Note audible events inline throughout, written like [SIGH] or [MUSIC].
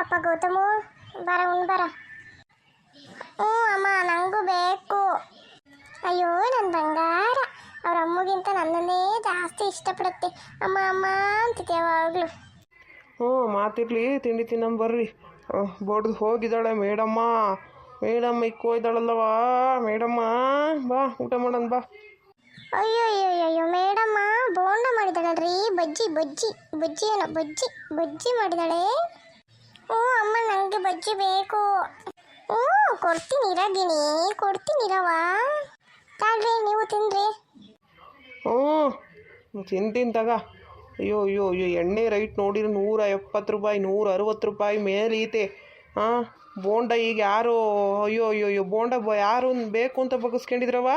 ಅಪ್ಪ ಗೌತಮು ಬರ ಉಣ್ ಬರ. ಹ್ಞೂ ಅಮ್ಮ ನನಗೂ ಬೇಕು. ಅಯ್ಯೋ ನನ್ನ ಬಂಗಾರ. ಅವ್ರ ಅಮ್ಮಗಿಂತ ನನ್ನನ್ನೇ ಜಾಸ್ತಿ ಇಷ್ಟಪಡುತ್ತೆ. ಅಮ್ಮ ಅಮ್ಮ ಅಂತಿದ್ದೆ ಯಾವಾಗಲೂ. ಹ್ಞೂ ಮಾತಿರ್ಲಿ ತಿಂಡಿ ತಿನ್ನಂ ಬರ್ರಿ. ಬೋರ್ಡ್ ಹೋಗಿದ್ದಾಳೆ ಮೇಡಮ್ಮ. ಮೇಡಮ್ಮ ಇಕ್ಕೋ ಇದ್ದಾಳಲ್ಲವಾ ಮೇಡಮ್ಮ ಬಾ ಊಟ ಮಾಡೋಣ ಬಾ. ಅಯ್ಯೋ ಅಯ್ಯೋ ಅಯ್ಯೋ ಮೇಡಮ್ಮ ಬೋಂಡ ಮಾಡಿದಾಳಲ್ರಿ. ಬಜ್ಜಿ ಬಜ್ಜಿ ಬಜ್ಜಿ ಏನೋ ಬಜ್ಜಿ ಬಜ್ಜಿ ಮಾಡಿದಾಳೆ. ಹ್ಞೂ ಅಮ್ಮ ನನಗೆ ಬಜ್ಜಿ ಬೇಕು. ಹ್ಞೂ ಕೊಡ್ತೀನಿ ಇರಗಿನಿ ಕೊಡ್ತೀನಿ ಇರವ ತಾಳ್ರಿ ನೀವು ತಿನ್ರಿ ಹ್ಞೂ ತಿಂತೀನಿ ತಗ. ಅಯ್ಯೋ ಅಯ್ಯೋ ಅಯ್ಯೋ ಎಣ್ಣೆ ರೈಟ್ ನೋಡಿದ್ರೆ ನೂರ ಎಪ್ಪತ್ತು ರೂಪಾಯಿ ನೂರ ಅರವತ್ತು ರೂಪಾಯಿ ಮೇಲೆ ಐತೆ ಹಾಂ ಬೋಂಡ ಈಗ ಯಾರು ಅಯ್ಯೋ ಅಯ್ಯೋ ಅಯ್ಯೋ ಬೋಂಡ ಬ ಯಾರು ಬೇಕು ಅಂತ ಬಗ್ಸ್ಕೊಂಡಿದ್ರವ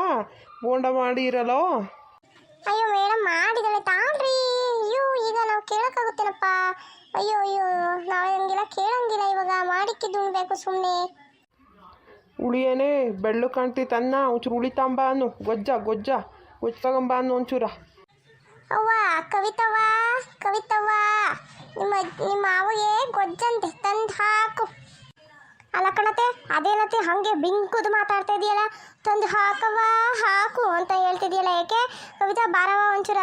ಬೋಂಡ ಮಾಡಿರಲ್ಲೋ? ಅಯ್ಯೋ ಮೇಡಮ್ ಮಾಡಿದಾಳೆ ತಾಳ್ರಿ. ಅಯ್ಯೋ ಈಗ ನಾವು ಕೇಳೋಕ್ಕಾಗುತ್ತೇನಪ್ಪ? ಅಯ್ಯೋ ಅಯ್ಯೋ ನಾವು ಹಂಗೆಲ್ಲ ಕೇಳಂಗಿಲ್ಲ ಇವಾಗ ಮಾಡಿಕ್ಕಿದ್ದು ಉಣ್ಬೇಕು ಸುಮ್ಮನೆ ಉಳಿಯೇನೆ ಬೆಳ್ಳು ಕಾಣ್ತೈತೆ ಅನ್ನ ಒಂಚೂರು ಉಳಿತಾಂಬ ಅನ್ನು ಗೊಜ್ಜ ಗೊಜ್ಜ ಗೊಜ್ಜ ತಗೊಂಬ ಅನ್ನು ಒಂಚೂರ. ಅವ್ವ ಕವಿತವ್ವ ಕವಿತವ್ವ ನಿಮ್ಮ ನಿಮ್ಮ ಮಾವಿಗೆ ಗೊಜ್ಜಂತೆ ತಂದು ಹಾಕು. ಅಲ್ಲ ಕಣತೆ, ಅದೇನತ್ತೆ, ಹಾಗೆ ಬಿಂಕುದು ಮಾತಾಡ್ತಾ ಇದೆಯಲ್ಲ? ತಂದು ಹಾಕವ್ವ, ಹಾಕು ಅಂತ ಹೇಳ್ತಿದ್ಯಲ್ಲ ಏಕೆ? ಕವಿತಾ ಬಾರವ ಒಂಚೂರ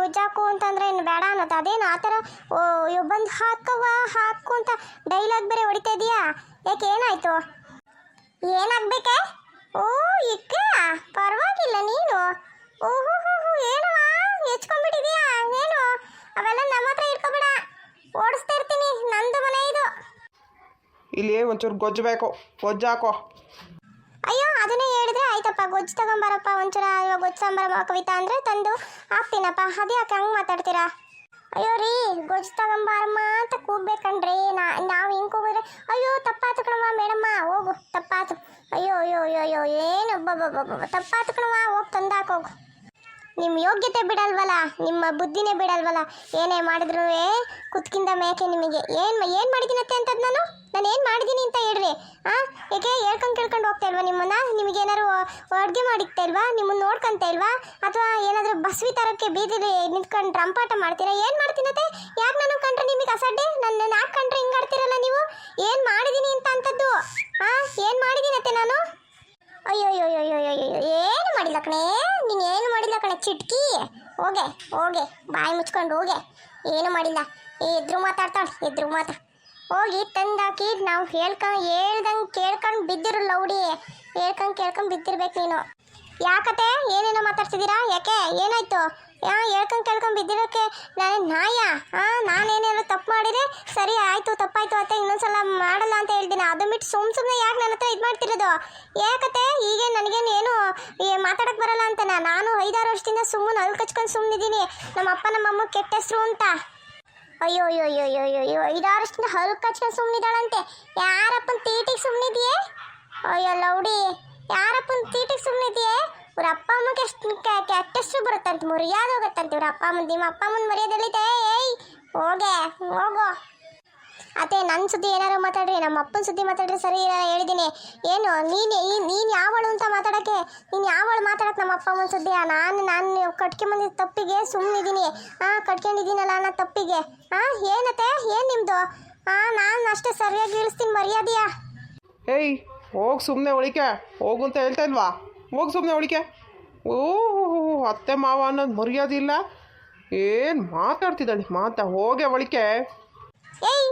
ಗೊಜ್ಜಾಕು ಅಂತಂದ್ರೆ ಏನು ಬೇಡ ಅನ್ನೋದು. ಅದೇನು ಆ ಥರ? ಓ ಬಂದು ಹಾಕವ್ವ, ಹಾಕು ಅಂತ ಡೈಲಾಗ್ ಬೇರೆ ಹೊಡಿತಾ ಇದೆಯಾ? ಯಾಕೆ ಏನಾಯ್ತು? ಏನಾಗ್ಬೇಕೆ? ಓ ಇಕ್ಕ ಪರವಾಗಿಲ್ಲ ನೀನು. ಓಹೋ ಹೋ ಹೋ ಏನವ ಹೆಚ್ಕೊಂಡ್ಬಿಟ್ಟಿದ್ಯಾ ಏನು ಅವೆಲ್ಲ ನಮ್ಮ ಹತ್ರ ಇಟ್ಕೊಬೇಡ ಓಡಿಸ್ತಾ ಇರ್ತೀನಿ ನಂದು ಮನೆ ಇದು ಇಲ್ಲಿ ಒಂಚೂರು ಗೊಜ್ಜಬೇಕು ಗೊಜ್ಜು ಹಾಕೋ. ಅಯ್ಯೋ, ಅದನ್ನೇ ಹೇಳಿದ್ರೆ ಆಯ್ತಪ್ಪ. ಗೊಜ್ಜು ತಗೊಂಬಾರಪ್ಪ ಒಂಚೂರ. ಇವಾಗ ಗೊಜ್ಜು ಸಾಂಬಾರ ಕವಿತಾ ಅಂದರೆ ತಂದು ಹಾಕ್ತೀನಪ್ಪ. ಅದೇ ಯಾಕೆ ಹಂಗೆ ಮಾತಾಡ್ತೀರಾ? ಅಯ್ಯೋ ರೀ, ಗೊಜ್ಜು ತಗೊಂಬಾರಮ್ಮ ಅಂತ ಕೂಗ್ಬೇಕಣ್ರಿ. ನಾ ನಾವು ಹಿಂಗೆ ಕೂಗಿದ್ರೆ, ಅಯ್ಯೋ, ತಪ್ಪಾತು ಕಣವ ಮೇಡಮ್ಮ. ಹೋಗು, ತಪ್ಪಾತು. ಅಯ್ಯೋ ಅಯ್ಯೋ ಅಯ್ಯೋ ಅಯ್ಯೋ, ಏನು? ತಪ್ಪಾತು ಕಣವ ಹೋಗಿ ತಂದಾಕೋಗು ನಿಮ್ಮ ಯೋಗ್ಯತೆ ಬಿಡಲ್ವಲ್ಲ, ನಿಮ್ಮ ಬುದ್ಧಿನೇ ಬಿಡಲ್ವಲ್ಲ. ಏನೇ ಮಾಡಿದ್ರು ಕುತ್ಕಿಂದ ಮೇಕೆ ನಿಮಗೆ. ಏನು ಏನು ಮಾಡಿದ್ದೀನತ್ತೆ ಅಂತದ್ದು ನಾನು? ನಾನು ಏನು ಮಾಡಿದ್ದೀನಿ ಅಂತ ಹೇಳ್ರಿ ಹಾಂ ಏಕೆ ಹೇಳ್ಕೊಂಡು ಕೇಳ್ಕೊಂಡು ಹೋಗ್ತಾ ಇಲ್ವಾ ನಿಮ್ಮನ್ನ? ನಿಮಗೆ ಏನಾದ್ರು ಅಡುಗೆ ಮಾಡಿಕ್ತಾ ಇಲ್ವಾ? ನಿಮ್ಮನ್ನ ನೋಡ್ಕೊಂತ ಇಲ್ವಾ? ಅಥವಾ ಏನಾದರೂ ಬಸ್ವಿ ತರಕ್ಕೆ ಬೀದಿಲಿ ನಿಂತ್ಕೊಂಡು ರಂಪಾಟ ಮಾಡ್ತೀರಾ? ಏನು ಮಾಡ್ತೀನತ್ತೆ? ಯಾಕೆ ನಾನು ಕಂಡ್ರೆ ನಿಮಗೆ ಅಸಡ್ಡೆ? ನನ್ನ ಯಾಕೆ ಕಂಡ್ರೆ ಹಿಂಗೆ ನೀವು? ಏನು ಮಾಡಿದ್ದೀನಿ ಅಂತ ಅಂತದ್ದು ಹಾಂ ಏನು ಮಾಡಿದ್ದೀನತ್ತೆ ನಾನು? ಅಯ್ಯೋ ಅಯ್ಯೋ ಅಯ್ಯೋ ಅಯ್ಯೋ ಏನು ಮಾಡಿಲ್ಲ ಕಣೆ ನೀನು ಏನು ಮಾಡಿಲ್ಲ ಕಣೆ ಚಿಟ್ಕಿ ಹೋಗೆ ಹೋಗೆ ಬಾಯಿ ಮುಚ್ಕೊಂಡು ಹೋಗೆ ಏನು ಮಾಡಿಲ್ಲ ಎದ್ರು ಮಾತಾಡ್ತಾಳೆ ಎದ್ರು ಮಾತಾ ಹೋಗಿ ತಂದಾಕಿ ನಾವು ಹೇಳ್ಕೊಂಡು ಹೇಳ್ದಂಗೆ ಕೇಳ್ಕೊಂಡು ಬಿದ್ದಿರು ಲೌಡಿ ಹೇಳ್ಕೊಂಡು ಕೇಳ್ಕೊಂಡು ಬಿದ್ದಿರ್ಬೇಕು ನೀನು ಯಾಕತೆ? ಏನೇನೋ ಮಾತಾಡ್ತಿದ್ದೀರಾ? ಯಾಕೆ? ಏನಾಯ್ತು? ಯಾ ಹೇಳ್ಕೊಂಡು ಕೇಳ್ಕೊಂಡು ಬಿದ್ದಿರೋಕೆ ನಾನು ನಾಯ? ಹಾಂ ನಾನೇನೇನೋ ತಪ್ಪು ಮಾಡಿದ್ರೆ ಸರಿ, ಆಯಿತು, ತಪ್ಪಾಯ್ತು ಅತ್ತೆ, ಇನ್ನೊಂದ್ಸಲ ಮಾಡಲ್ಲ ಅಂತ ಹೇಳ್ತೀನಿ ಅದು ಬಿಟ್ಟು ಸುಮ್ ಸುಮ್ಮನೆ ಯಾಕೆ ನನ್ನ ಹತ್ರ ಇದು ಮಾಡ್ತಿರೋದು? ಯಾಕತ್ತೆ? ಹೀಗೆ ನನಗೇನು ಏನು ಮಾತಾಡಕ್ಕೆ ಬರಲ್ಲ ಅಂತ ನಾನು ಐದಾರು ವರ್ಷದಿಂದ ಸುಮ್ಮನೆ ಅಲ್ಲಿ ಕಚ್ಕೊಂಡು ಸುಮ್ಮನಿದ್ದೀನಿ ನಮ್ಮ ಅಪ್ಪ, ನಮ್ಮ ಅಮ್ಮ ಕೆಟ್ಟ ಹೆಸರು ಅಂತ. ಅಯ್ಯೋ ಅಯ್ಯೋ ಅಯ್ಯೋ ಅಯ್ಯೋ ಅಯ್ಯೋ ಅಯ್ಯೋ ಐದಾರು ವರ್ಷದಿಂದ ಹಲ್ಲು ಕಚ್ಕೊಂಡು ಸುಮ್ಮನಿದ್ದಾಳಂತೆ ಯಾರಪ್ಪನ ತೀಟಿಗೆ ಸುಮ್ಮನಿದೆಯೇ ಅಯ್ಯೋ, ಲೌಡಿ. ಯಾರಪ್ಪನ ತೀಟಿಗೆ ಸುಮ್ಮನಿದೆಯೇ ಇವ್ರ ಅಪ್ಪ ಅಮ್ಮಗೆ ಎಷ್ಟು ಕೆಟ್ಟಷ್ಟು ಬರುತ್ತಂತ, ಮರ್ಯಾದೆ ಹೋಗುತ್ತಂತ ಇವ್ರ ಅಪ್ಪ ಅಮ್ಮನ ನಿಮ್ಮ ಅಪ್ಪ ಅಮ್ಮನ ಮರ್ಯಾದೆಲ್ಲಿದೆ ಏಯ್, ಹೋಗೆ, ಹೋಗೋ. ಅದೇ ನನ್ನ ಸುದ್ದಿ ಏನಾರು ಮಾತಾಡ್ರಿ ನಮ್ಮ ಅಪ್ಪನ ಸುದ್ದಿ ಮಾತಾಡ್ರಿ ಸರಿ ಹೇಳಿದ್ದೀನಿ ಏನು, ನೀನು ನೀನು ಯಾವಳು ಅಂತ ಮಾತಾಡೋಕ್ಕೆ? ನೀನು ಯಾವಳು ಮಾತಾಡಕ್ಕೆ ನಮ್ಮ ಅಪ್ಪ ಅಮ್ಮನ ಸುದ್ದಿಯಾ? ನಾನು ನಾನು ಕಟ್ಕೊಂಬಂದಿದ್ದ ತಪ್ಪಿಗೆ ಸುಮ್ಮನಿದ್ದೀನಿ ಹಾಂ ಕಟ್ಕೊಂಡಿದ್ದೀನಲ್ಲ ಅನ್ನೋ ತಪ್ಪಿಗೆ. ಹಾಂ ಏನತ್ತೆ? ಏನು ನಿಮ್ಮದು ಹಾಂ ನಾನು ಅಷ್ಟೇ ಸರಿಯಾಗಿ ಇಳಿಸ್ತೀನಿ, ಮರ್ಯಾದೆಯಾ? ಏಯ್ ಹೋಗಿ ಸುಮ್ಮನೆ ಉಳಿಕೆ. ಹೋಗು ಅಂತ ಹೇಳ್ತಾ ಇಲ್ವಾ? ಹೋಗಿ ಸುಮ್ಮನೆ ಒಳಿಕೆ ಓಹೋ, ಅತ್ತೆ ಮಾವ ಅನ್ನೋದು ಮರ್ಯಾದಿಲ್ಲ. ಏನು ಮಾತಾಡ್ತಿದ್ದಾಳೆ? ಮಾತಾ, ಹೋಗೆ ಒಳಿಕೆ ಏಯ್,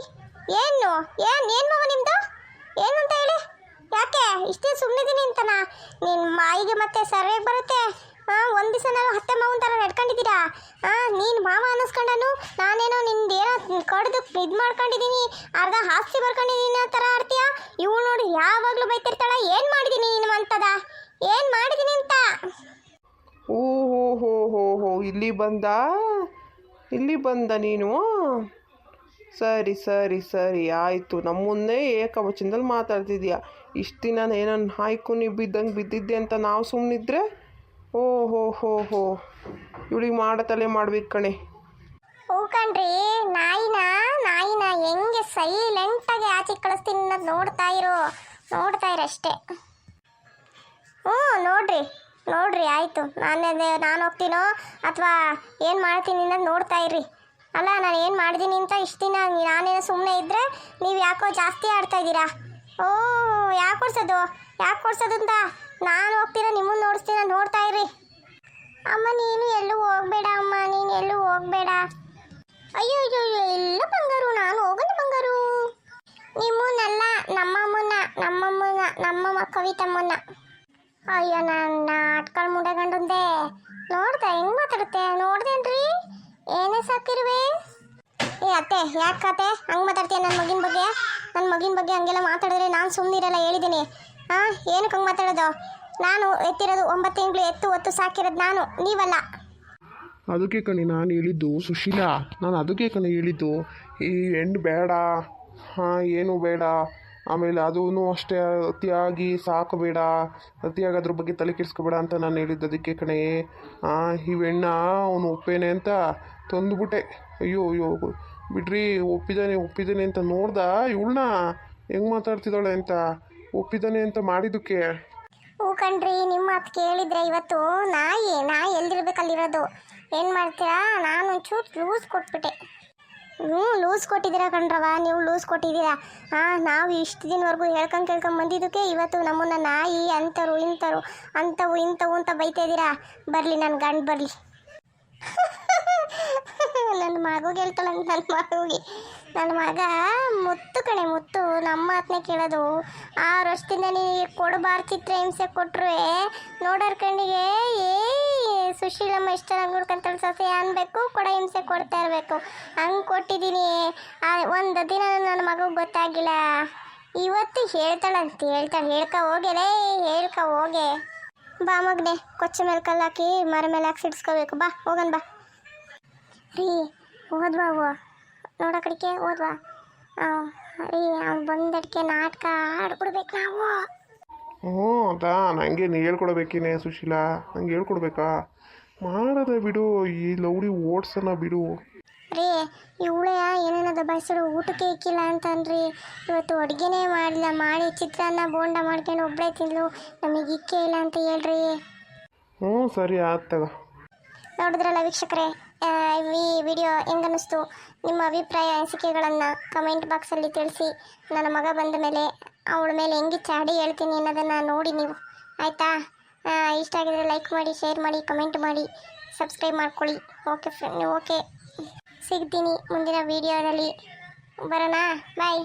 ಏನು? ಏನು ಏನು ಮಾವ ನಿಮ್ದು? ಏನು ಅಂತ ಹೇಳಿ? ಯಾಕೆ? ಇಷ್ಟೇ ಸುಮ್ಮನಿದ್ದೀನಿ ಅಂತನಾ? ನಿನ್ನ ಮಾಯಿಗೆ ಮತ್ತೆ ಸರಿಯಾಗಿ ಬರುತ್ತೆ. ಹಾಂ ಒಂದು ದಿವಸ ನಾವು ಹತ್ತೆ ಮಾವನ ಥರ ನಡ್ಕೊಂಡಿದ್ದೀರಾ? ಹಾಂ ನೀನು ಮಾವ ಅನ್ನಿಸ್ಕೊಂಡನು? ನಾನೇನೋ ನಿಂದೇನೋ ಕಡ್ದು ಇದು ಮಾಡ್ಕೊಂಡಿದ್ದೀನಿ ಅರ್ಧ ಆಸ್ತಿ ಬರ್ಕೊಂಡಿದ್ದೀನಿ ಆ ಥರ ಆಡ್ತೀಯಾ? ಇವು ನೋಡಿ, ಯಾವಾಗಲೂ ಬೈತಿರ್ತಾಳ? ಏನು ಮಾಡಿದ್ದೀನಿ ನೀನು ಅಂತದ? ಏನು ಮಾಡಿದ್ದೀನಿ ಅಂತ? ಓ ಹೋ ಹೋ ಹೋ ಹೋ ಇಲ್ಲಿ ಬಂದ? ಇಲ್ಲಿ ಬಂದ ನೀನು? ಸರಿ ಸರಿ ಸರಿ, ಆಯಿತು. ನಮ್ಮನ್ನೇ ಏಕವಚನದಲ್ಲಿ ಮಾತಾಡ್ತಿದ್ಯಾ? ಇಷ್ಟು ದಿನ ಏನೋ ನಾಯ್ಕು ನೀವು ಬಿದ್ದಂಗೆ ಬಿದ್ದಿದ್ದೆ ಅಂತ ನಾವು ಸುಮ್ಮನಿದ್ರೆ ಓ ಹೋ ಹೋ. ಹೋ ಇವಳಿಗೆ ಮಾಡತಲೆ ಮಾಡ್ಬೇಕು ಕಣೆ. ಓ ಕಣ್ರಿ, ನಾಯಿನ ನಾಯಿನ ಹೆಂಗೆ ಸೈಲೆಂಟಾಗಿ ಆಚೆ ಕಳಿಸ್ತೀನಿ ಅನ್ನೋದು ನೋಡ್ತಾ ಇರು, ನೋಡ್ತಾ ಇರಷ್ಟೇ ಹ್ಞೂ, ನೋಡ್ರಿ ನೋಡ್ರಿ, ಆಯಿತು. ನಾನೇ ನಾನು ಹೋಗ್ತೀನೋ ಅಥವಾ ಏನು ಮಾಡ್ತೀನಿ ಅನ್ನೋದು ನೋಡ್ತಾ ಇರ್ರಿ. ಅಲ್ಲ, ನಾನು ಏನು ಮಾಡಿದ್ದೀನಿ ಅಂತ ಇಷ್ಟು ದಿನ ನಾನೇನು ಸುಮ್ಮನೆ ಇದ್ದರೆ ನೀವು ಯಾಕೋ ಜಾಸ್ತಿ ಆಡ್ತಾ ಇದ್ದೀರಾ? ಓ, ಯಾಕೆ ಕೊಡ್ಸೋದು? ಯಾಕೆ ಕೊಡ್ಸೋದು ಅಂತ? ನಾನು ಹೋಗ್ತೀರಾ ನಿಮ್ಮನ್ನು ನೋಡಿಸ್ತೀನ ನೋಡ್ತಾ ಇರಿ ಅಮ್ಮ, ನೀನು ಎಲ್ಲೂ ಹೋಗ್ಬೇಡ, ಅಮ್ಮ, ನೀನು ಎಲ್ಲೂ ಹೋಗ್ಬೇಡ. ಅಯ್ಯೋ ಅಯ್ಯೋ ಅಯ್ಯೋ ಎಲ್ಲ ಬಂಗಾರು, ನಾನು ಹೋಗೋಣ ಬಂಗಾರು. ನಿಮ್ಮನ್ನಲ್ಲ ನಮ್ಮಮ್ಮನ ನಮ್ಮಮ್ಮನ ನಮ್ಮಮ್ಮ, ಕವಿತಮ್ಮನ್ನ. ಅಯ್ಯೋ, ನಾನು ನಾಟ್ಗಳು ಮುಂಡಗಂಡೆ ನೋಡ್ದೆ, ಹೆಂಗ್ ಮಾತಾಡುತ್ತೆ? ನೋಡ್ದೇನ್ರಿ? ಏನೇ ಸಾಕಿರುವೆ? ಏ, ಅತ್ತೆ, ಯಾಕೆ ಅತ್ತೆ? ಹಂಗೆ ಮಾತಾಡ್ತೀಯ ನನ್ನ ಮಗಿನ ಬಗ್ಗೆ? ನನ್ನ ಮಗಿನ ಬಗ್ಗೆ ಹಂಗೆಲ್ಲ ಮಾತಾಡಿದ್ರೆ ನಾನು ಸುಮ್ಮನಿರಲ್ಲ ಹೇಳಿದ್ದೀನಿ. ಹಾಂ ಏನಕ್ಕೆ ಹಂಗೆ ಮಾತಾಡೋದು? ನಾನು ಎತ್ತಿರೋದು ಒಂಬತ್ತು ತಿಂಗಳು ಎತ್ತು ಒತ್ತು ಸಾಕಿರೋದು ನಾನು, ನೀವಲ್ಲ. ಅದಕ್ಕೆ ಕಣಿ, ನಾನು ಹೇಳಿದ್ದು ಸುಶೀಲಾ, ನಾನು ಅದಕ್ಕೆ ಕಣಿ ಹೇಳಿದ್ದು, ಈ ಹೆಣ್ಣು ಬೇಡ, ಹಾಂ, ಏನು ಬೇಡ, ಆಮೇಲೆ ಅದೂ ಅಷ್ಟೇ, ಅತಿಯಾಗಿ ಸಾಕಬೇಡ, ಅತಿಯಾಗಿ ಅದ್ರ ಬಗ್ಗೆ ತಲೆ ಕೆಡಿಸ್ಕೋಬೇಡ ಅಂತ ನಾನು ಹೇಳಿದ್ದು ಅದಕ್ಕೆ ಕಣೆ. ಈ ಹೆಣ್ಣ ಅವನು ಒಪ್ಪೇನೆ ಅಂತ ತಂದುಬಿಟ್ಟೆ. ಅಯ್ಯೋ ಅಯ್ಯೋ, ಬಿಡ್ರಿ ಒಪ್ಪಿದ್ದಾನೆ ಒಪ್ಪಿದ್ದಾನೆ ಅಂತ ನೋಡ್ದ ಇವಳನ್ನ ಹೆಂಗೆ ಮಾತಾಡ್ತಿದ್ದಾಳೆ ಅಂತ. ಒಪ್ಪಿದ್ದಾನೆ ಅಂತ ಮಾಡಿದ್ದಕ್ಕೆ. ಹೂ ಕಣ್ರಿ, ನಿಮ್ಮ ಮಾತು ಕೇಳಿದ್ರೆ ಇವತ್ತು ನಾಯಿ ನಾಯಿ ಎಲ್ದಿರ್ಬೇಕಲ್ಲಿರೋದು. ಏನು ಮಾಡ್ತೀರಾ? ನಾನು ಒಂಚೂರು ಲೂಸ್ ಕೊಟ್ಬಿಟ್ಟೆ. ಹ್ಞೂ ಲೂಸ್ ಕೊಟ್ಟಿದ್ದೀರಾ ಕಣ್ರವ ನೀವು ಲೂಸ್ ಕೊಟ್ಟಿದ್ದೀರಾ? ಹಾಂ ನಾವು ಇಷ್ಟು ದಿನವರೆಗೂ ಹೇಳ್ಕೊಂಡು ಕೇಳ್ಕೊಂಡು ಬಂದಿದ್ದಕ್ಕೆ ಇವತ್ತು ನಮ್ಮನ್ನ ನಾಯಿ ಅಂತರು ಇಂಥರು ಅಂಥವು ಇಂಥವು ಅಂತ ಬೈತಾ ಇದ್ದೀರಾ? ಬರಲಿ ನನ್ನ ಗಂಡು ಬರಲಿ. [LAUGHS] ನನ್ನ ಮಗುಗೆ ಹೇಳ್ತಾಳಂತ ನನ್ನ ಮಗುಗೆ. ನನ್ನ ಮಗ ಮುತ್ತು ಕಣೆ, ಮುತ್ತು. ನಮ್ಮ ಮಾತನ್ನ ಕೇಳೋದು. ಆರು ವರ್ಷದಿಂದ ನೀನು ಕೊಡಬಾರ್ದು ಚಿತ್ರ ಹಿಂಸೆ ಕೊಟ್ಟರೆ ನೋಡೋರ್ ಕಣ್ಣಿಗೆ ಏ ಸುಶೀಲಮ್ಮ ಇಷ್ಟ ನೋಡ್ಕೊಂತ ಸೊಸೆ ಅನ್ಬೇಕು ಕೊಡ ಹಿಂಸೆ ಕೊಡ್ತಾ ಇರಬೇಕು. ಹಂಗೆ ಕೊಟ್ಟಿದ್ದೀನಿ. ಒಂದು ದಿನ ನನ್ನ ಮಗುಗೆ ಗೊತ್ತಾಗಿಲ್ಲ. ಇವತ್ತು ಹೇಳ್ತಾಳಂತ ಹೇಳ್ತಾಳೆ ಹೇಳ್ಕ ಹೋಗೆಲೇ ಹೇಳ್ಕ ಹೋಗೆ. ಬಾ ಮಗನೆ, ಕೊಚ್ಚ ಮೇಲೆ ಕಲ್ಲಾಕಿ ಮರ ಮೇಲೆ ಹಾಕಿ ಸಿಡ್ಸ್ಕೋಬೇಕು ಬಾ, ಹೋಗನ್ ಬಾ. ರೀ ಓದ್ವಾ ಅವು ನೋಡಕಡಿಕೆ ಓದ್ವಾ. ರೀ ಅವ್ನು ಬಂದಡಿಕೆ ನಾಟಕ ಆಡ್ಬಿಡ್ಬೇಕು ನಾವು. ಹ್ಞೂ ಅಂತ ನನಗೆ ನೀ ಹೇಳ್ಕೊಡ್ಬೇಕೇನೆ ಸುಶೀಲಾ. ನಂಗೆ ಹೇಳ್ಕೊಡ್ಬೇಕಾ? ಮಾಡದ ಬಿಡು ಈ ಲೌಡಿ ಓಡ್ಸನ ಬಿಡು. ರೀ ಇವಳೆ ಏನೇನದ ದಬಾಯಿಸಲು ಊಟಕ್ಕೆ ಇಕ್ಕಿಲ್ಲ ಅಂತನ್ರಿ ಇವತ್ತು ಅಡುಗೆನೇ ಮಾಡಿಲ್ಲ ಮಾಡಿ ಚಿತ್ರಾನ್ನ ಬೋಂಡ ಮಾಡ್ಕೊಂಡು ಒಬ್ಬಳೇ ತಿಂದ್ಲು. ನಮಗೆ ಇಕ್ಕೇ ಇಲ್ಲ ಅಂತ ಹೇಳ್ರಿ. ಹ್ಞೂ ಸರಿ ಆಯ್ತದ ನೋಡಿದ್ರಲ್ಲ ವೀಕ್ಷಕರೇ? ಈ ವಿಡಿಯೋ ಹೆಂಗನ್ನಿಸ್ತು? ನಿಮ್ಮ ಅಭಿಪ್ರಾಯ, ಅನಿಸಿಕೆಗಳನ್ನು ಕಮೆಂಟ್ ಬಾಕ್ಸಲ್ಲಿ ತಿಳಿಸಿ. ನನ್ನ ಮಗ ಬಂದ ಮೇಲೆ ಅವಳ ಮೇಲೆ ಹೆಂಗೆ ಚಾಡಿ ಹೇಳ್ತೀನಿ ಅನ್ನೋದನ್ನು ನೋಡಿ ನೀವು. ಆಯಿತಾ? ಇಷ್ಟ ಆಗಿದ್ರೆ ಲೈಕ್ ಮಾಡಿ ಶೇರ್ ಮಾಡಿ ಕಮೆಂಟ್ ಮಾಡಿ ಸಬ್ಸ್ಕ್ರೈಬ್ ಮಾಡ್ಕೊಳ್ಳಿ. ಓಕೆ ಫ್ರೆಂಡ್ ಓಕೆ ಸಿಗ್ತೀನಿ ಮುಂದಿನ ವೀಡಿಯೋದಲ್ಲಿ. ಬರೋಣ? ಬಾಯ್